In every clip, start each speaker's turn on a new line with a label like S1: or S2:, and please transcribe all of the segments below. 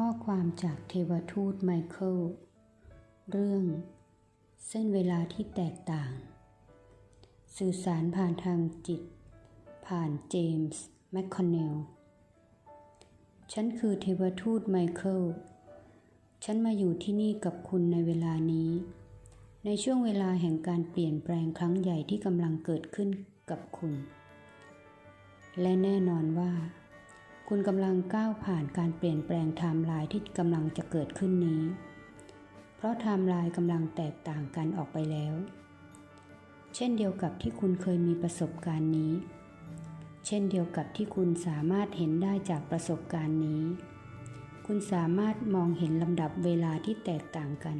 S1: ข้อความจากเทวทูตไมเคิล เรื่อง เส้นเวลาที่แตกต่าง สื่อสารผ่านทางจิต ผ่านเจมส์แมคคอนเนล ฉันคือเทวทูตไมเคิล ฉันมาอยู่ที่นี่กับคุณในเวลานี้ ในช่วงเวลาแห่งการเปลี่ยนแปลงครั้งใหญ่ที่กำลังเกิดขึ้นกับคุณ และแน่นอนว่า คุณกำลังก้าวผ่านการเปลี่ยนแปลงไทม์ไลน์ที่กำลังจะเกิดขึ้นนี้ เพราะไทม์ไลน์กำลังแตกต่างกันออกไปแล้ว เช่นเดียวกับที่คุณเคยมีประสบการณ์นี้ เช่นเดียวกับที่คุณสามารถเห็นได้จากประสบการณ์นี้ คุณสามารถมองเห็นลำดับเวลาที่แตกต่างกัน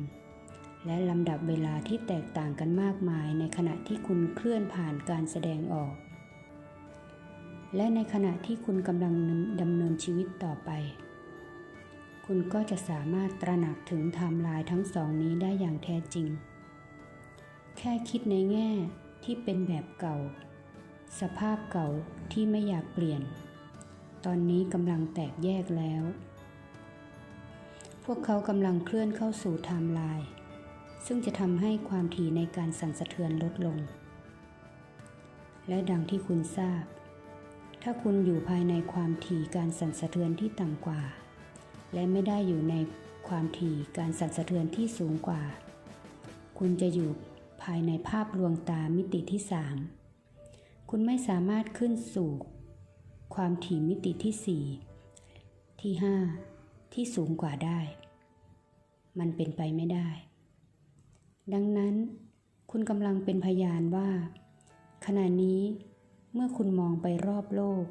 S1: และลำดับเวลาที่แตกต่างกันมากมายในขณะที่คุณเคลื่อนผ่านการแสดงออก และในขณะที่คุณกำลังดำเนินชีวิตต่อไป คุณก็จะสามารถตระหนักถึงไทม์ไลน์ทั้งสองนี้ได้อย่างแท้จริง แค่คิดในแง่ที่เป็นแบบเก่า สภาพเก่าที่ไม่อยากเปลี่ยน ตอนนี้กำลังแตกแยกแล้ว พวกเขากำลังเคลื่อนเข้าสู่ไทม์ไลน์ซึ่งจะทำให้ความถี่ในการสั่นสะเทือนลดลง และดังที่คุณทราบ ถ้าคุณอยู่ภายในความถี่การสั่นสะเทือนที่ต่ำกว่า และไม่ได้อยู่ในความถี่การสั่นสะเทือนที่สูงกว่า คุณจะอยู่ภายในภาพลวงตามิติที่ 3 คุณไม่สามารถขึ้นสู่ ความถี่มิติที่ 4 ที่ 5 ที่สูงกว่าได้ มันเป็นไปไม่ได้ ดังนั้น คุณกำลังเป็นพยานว่า ขณะนี้ เมื่อคุณมองไปรอบโลก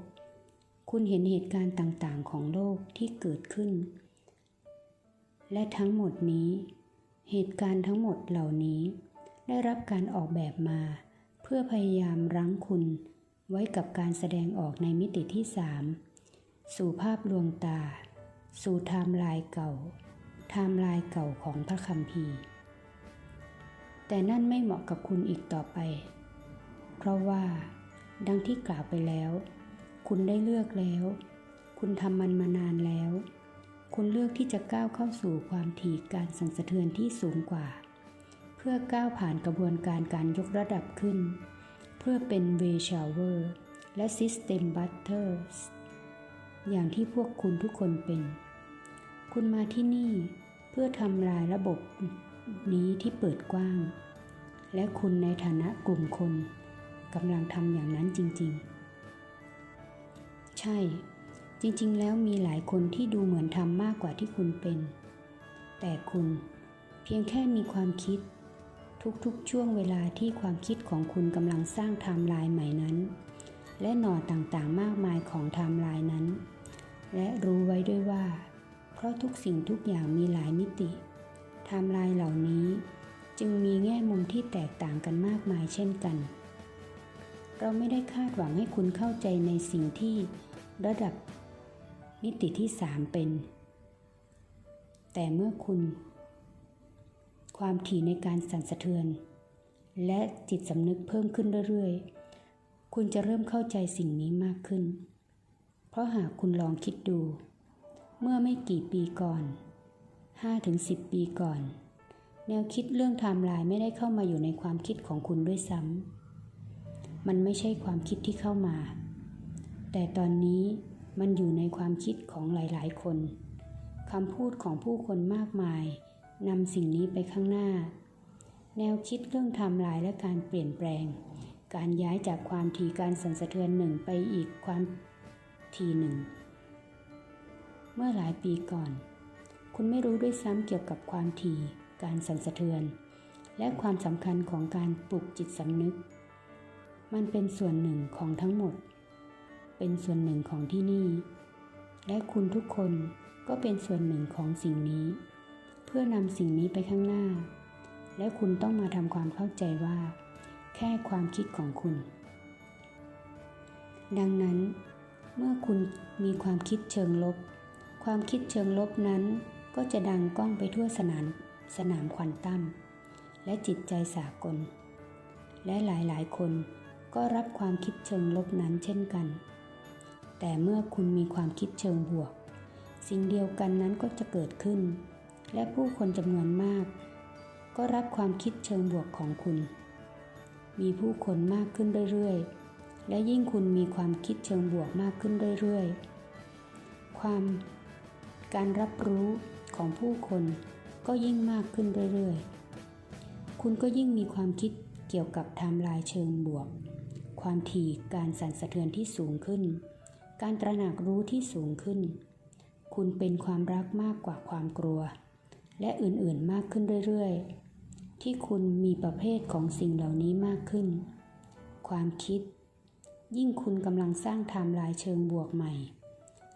S1: คุณเห็นเหตุการณ์ต่างๆ ของโลกที่เกิดขึ้น และทั้งหมดนี้ เหตุการณ์ทั้งหมดเหล่านี้ ได้รับการออกแบบมา เพื่อพยายามรั้งคุณไว้กับการแสดงออกในมิติที่สามสู่ภาพลวงตา สู่ไทม์ไลน์เก่าไทม์ไลน์เก่าของพระคัมภีร์ แต่นั่นไม่เหมาะกับคุณอีกต่อไป เพราะว่า ดังที่กล่าวไปแล้ว คุณได้เลือกแล้ว คุณทำมันมานานแล้ว คุณเลือกที่จะก้าวเข้าสู่ความถี่การสั่นสะเทือนที่สูงกว่า เพื่อก้าวผ่านกระบวนการการยกระดับขึ้น เพื่อเป็นเวชาวเวอร์และซิสเต็มบัตเตอร์สอย่างที่พวกคุณทุกคนเป็น คุณมาที่นี่เพื่อทำลายระบบนี้ที่เปิดกว้าง และคุณในฐานะกลุ่มคน กำลังทำอย่างนั้นจริงๆ ใช่ จริงๆ แล้วมีหลายคนที่ดูเหมือนทำมากกว่าที่คุณเป็น แต่คุณเพียงแค่มีความคิด ทุกๆ ช่วงเวลาที่ความคิดของคุณกำลังสร้างไทม์ไลน์ใหม่นั้น และหน่อต่างๆ มากมายของไทม์ไลน์นั้น และรู้ไว้ด้วยว่า เพราะทุกสิ่งทุกอย่างมีหลายมิติไทม์ไลน์เหล่านี้จึงมีแง่มุมที่แตกต่างกันมากมายเช่นกัน เราไม่ได้คาดหวังให้คุณเข้าใจในสิ่งที่ระดับมิติที่สามเป็น แต่เมื่อคุณ ความถี่ในการสั่นสะเทือน และจิตสำนึกเพิ่มขึ้นเรื่อยๆ คุณจะเริ่มเข้าใจสิ่งนี้มากขึ้น เพราะหากคุณลองคิดดู เมื่อไม่กี่ปีก่อน 5-10 ปีก่อน แนวคิดเรื่องไทม์ไลน์ไม่ได้เข้ามาอยู่ในความคิดของคุณด้วยซ้ำ มันไม่ใช่ความคิดที่เข้ามา แต่ตอนนี้มันอยู่ในความคิดของหลายๆ คนคำพูดของผู้คนมากมายนำสิ่งนี้ไปข้างหน้า แนวคิดเรื่องไทม์ไลน์และการเปลี่ยนแปลง การย้ายจากความถี่การสั่นสะเทือนหนึ่งไปอีกความถี่หนึ่ง เมื่อหลายปีก่อน คุณไม่รู้ด้วยซ้ำเกี่ยวกับความถี่ การสั่นสะเทือน และความสำคัญของการปลุกจิตสำนึก มันเป็นส่วนหนึ่งของทั้งหมด เป็นส่วนหนึ่งของที่นี่ และคุณทุกคนก็เป็นส่วนหนึ่งของสิ่งนี้ เพื่อนำสิ่งนี้ไปข้างหน้า และคุณต้องมาทำความเข้าใจว่า แค่ความคิดของคุณ ดังนั้น เมื่อคุณมีความคิดเชิงลบ ความคิดเชิงลบนั้นก็จะดังก้องไปทั่วสนามสนามควอนตั้มและจิตใจสากล และหลายๆ คน ก็รับความคิดเชิงลบนั้นเช่นกัน แต่เมื่อคุณมีความคิดเชิงบวก สิ่งเดียวกันนั้นก็จะเกิดขึ้น และผู้คนจำนวนมาก ก็รับความคิดเชิงบวกของคุณ มีผู้คนมากขึ้นเรื่อยๆ และยิ่งคุณมีความคิดเชิงบวกมากขึ้นเรื่อยๆ ความการรับรู้ของผู้คนก็ยิ่งมากขึ้นเรื่อยๆ คุณก็ยิ่งมีความคิดเกี่ยวกับไทม์ไลน์เชิงบวก ความถี่การสั่นสะเทือนที่สูงขึ้น การตระหนักรู้ที่สูงขึ้น คุณเป็นความรักมากกว่าความกลัว และอื่นๆมากขึ้นเรื่อยๆ ที่คุณมีประเภทของสิ่งเหล่านี้มากขึ้น ความคิด ยิ่งคุณกำลังสร้างไทม์ไลน์เชิงบวกใหม่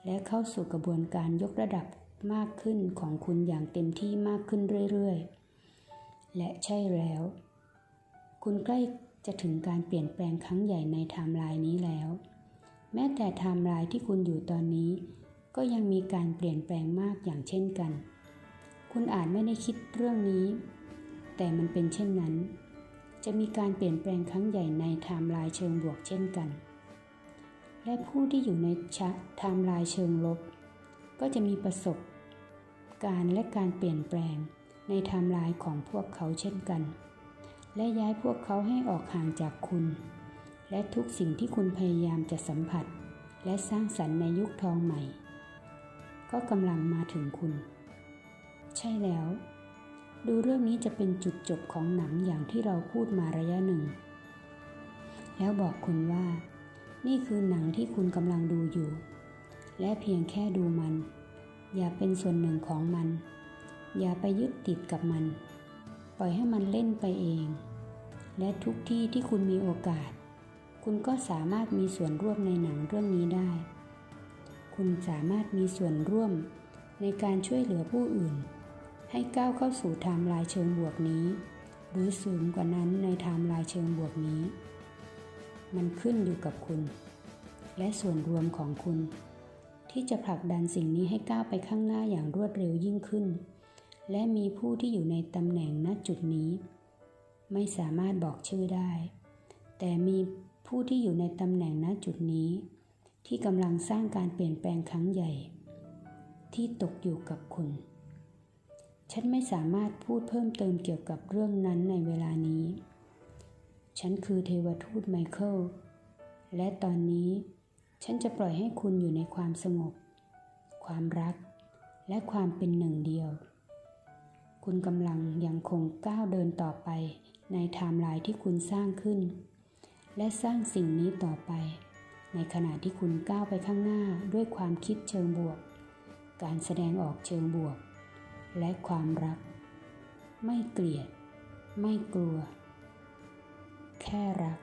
S1: และเข้าสู่กระบวนการยกระดับมากขึ้นของคุณอย่างเต็มที่มากขึ้นเรื่อยๆ และใช่แล้ว คุณใกล้ จะถึงการเปลี่ยนแปลงครั้งใหญ่ในไทม์ไลน์นี้แล้ว แม้แต่ไทม์ไลน์ที่คุณอยู่ตอนนี้ ก็ยังมีการเปลี่ยนแปลงมากอย่างเช่นกัน คุณอาจไม่ได้คิดเรื่องนี้ แต่มันเป็นเช่นนั้น จะมีการเปลี่ยนแปลงครั้งใหญ่ในไทม์ไลน์เชิงบวกเช่นกัน และผู้ที่อยู่ในไทม์ไลน์เชิงลบ ก็จะมีประสบการณ์และการเปลี่ยนแปลงในไทม์ไลน์ของพวกเขาเช่นกัน และย้ายพวกเขาให้ออกห่างจากคุณ และทุกสิ่งที่คุณพยายามจะสัมผัส และสร้างสรรค์ในยุคทองใหม่ ก็กำลังมาถึงคุณ ใช่แล้ว ดูเรื่องนี้จะเป็นจุดจบของหนังอย่างที่เราพูดมาระยะหนึ่ง แล้วบอกคุณว่า นี่คือหนังที่คุณกำลังดูอยู่ และเพียงแค่ดูมัน อย่าเป็นส่วนหนึ่งของมัน อย่าไปยึดติดกับมันปล่อยให้มันเล่นไปเอง และทุกที่ที่คุณมีโอกาส คุณก็สามารถมีส่วนร่วมในหนังเรื่องนี้ได้ คุณสามารถมีส่วนร่วมในการช่วยเหลือผู้อื่น ให้ก้าวเข้าสู่ไทม์ไลน์เชิงบวกนี้ หรือสูงกว่านั้นในไทม์ไลน์เชิงบวกนี้ มันขึ้นอยู่กับคุณ และส่วนรวมของคุณ ที่จะผลักดันสิ่งนี้ให้ก้าวไปข้างหน้าอย่างรวดเร็วยิ่งขึ้น และมีผู้ที่อยู่ในตำแหน่งณจุดนี้ ไม่สามารถบอกชื่อได้ แต่มีผู้ที่อยู่ในตำแหน่งณจุดนี้ ที่กำลังสร้างการเปลี่ยนแปลงครั้งใหญ่ ที่ตกอยู่กับคุณ ฉันไม่สามารถพูดเพิ่มเติมเกี่ยวกับเรื่องนั้นในเวลานี้ ฉันคือเทวทูตไมเคิลและตอนนี้ฉันจะปล่อยให้คุณอยู่ในความสงบ ความรัก และความเป็นหนึ่งเดียว คุณกำลังยังคงก้าวเดินต่อไป ในไทม์ไลน์ที่คุณสร้างขึ้น และสร้างสิ่งนี้ต่อไป ในขณะที่คุณก้าวไปข้างหน้าด้วยความคิดเชิงบวก การแสดงออกเชิงบวก และความรัก ไม่เกลียด ไม่กลัว แค่รัก